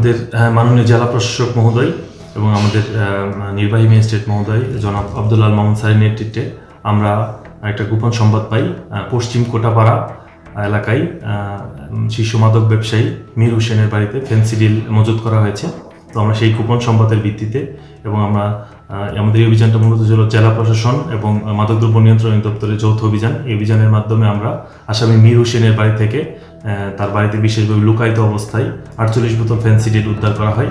আমাদের মাননীয় জেলা প্রশাসক মহোদয় এবং আমাদের নির্বাহী ম্যাজিস্ট্রেট মহোদয় জনাব আবদুল্লাল মোহাম্মদ স্যারের নেতৃত্বে আমরা একটা গোপন সংবাদ পাই পশ্চিম কোটাপাড়া এলাকায় শিশু মাদক ব্যবসায়ী মীর হোসেনের বাড়িতে ফেন্সিডিল মজুত করা হয়েছে। তো আমরা সেই গোপন সংবাদের ভিত্তিতে এবং আমরা আমাদের এই অভিযানটা মূলত ছিল জেলা প্রশাসন এবং মাদকদ্রব্য নিয়ন্ত্রণ দপ্তরের যৌথ অভিযান। এই অভিযানের মাধ্যমে আমরা আসামি মীর হোসেনের বাড়ি থেকে তার বাড়িতে বিশেষভাবে লুকায়িত অবস্থায় আটচল্লিশ বোতল ফেন্সিডিল উদ্ধার করা হয়।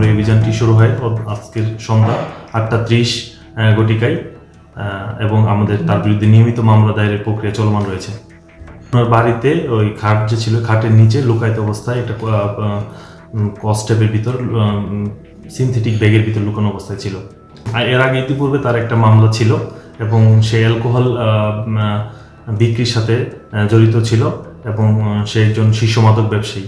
আমরা এই অভিযানটি শুরু হয় আজকের সন্ধ্যা আটটা ত্রিশ গটিকায় এবং আমাদের তার বিরুদ্ধে নিয়মিত মামলা দায়েরের প্রক্রিয়া চলমান রয়েছে। ওনার বাড়িতে ওই খাট যে ছিল, খাটের নিচে লুকায়িত অবস্থায় একটা কস্টেপের ভিতর সিনথেটিক ব্যাগের ভিতর লুকানো অবস্থায় ছিল। আর এর আগে ইতিপূর্বে তার একটা মামলা ছিল এবং সে অ্যালকোহল বিক্রির সাথে জড়িত ছিল এবং সে একজন শিশু মাদক ব্যবসায়ী।